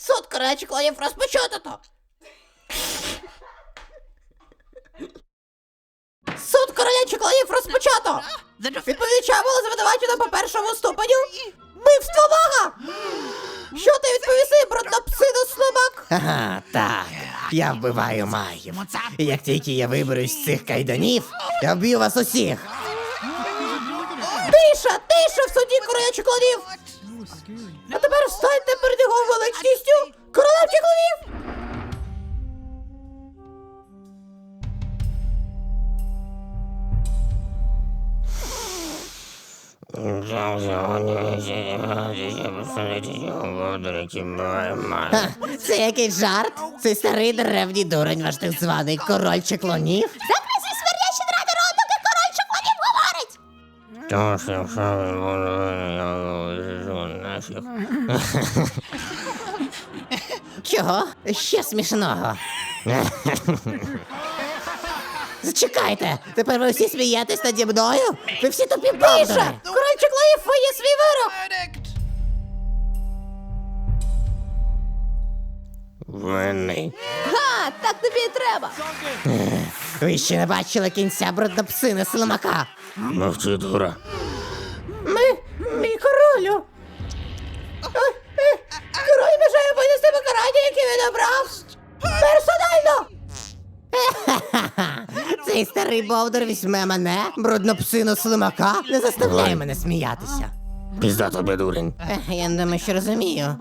Суд коротше клонів розпочато. Суд короля чеклонів розпочато! Відповідача було звинувачено по першому ступеню вбивство мага! Що ти відповіси, бруднопсину слабак? Ага, так. Я вбиваю магів. І як тільки я виберусь з цих кайданів, я вб'ю вас усіх. Тиша, тиша в суді короля чеклонів! А тепер встаньте перед Це якийсь жарт? Цей старий древній дурень, ваш так званий король чеклонів? Закрийся свердящі дради рот, доки король чеклонів говорить! Чого? Ще смішного. Зачекайте, тепер ви всі смієтесь наді мною? Ви всі тупі бовдури. Тиша! Король чеклонів є свій вирок! Винний. Га, так тобі і треба! Ви ще не бачили кінця бруднопсини слимака. Мовчи, дура. Ми, мій королю! Цей старий бовдор візьме мене, бруднопсину слимака, не заставляй мене сміятися. Пізда тобі, дурень. Ех, Я не думаю, що розумію.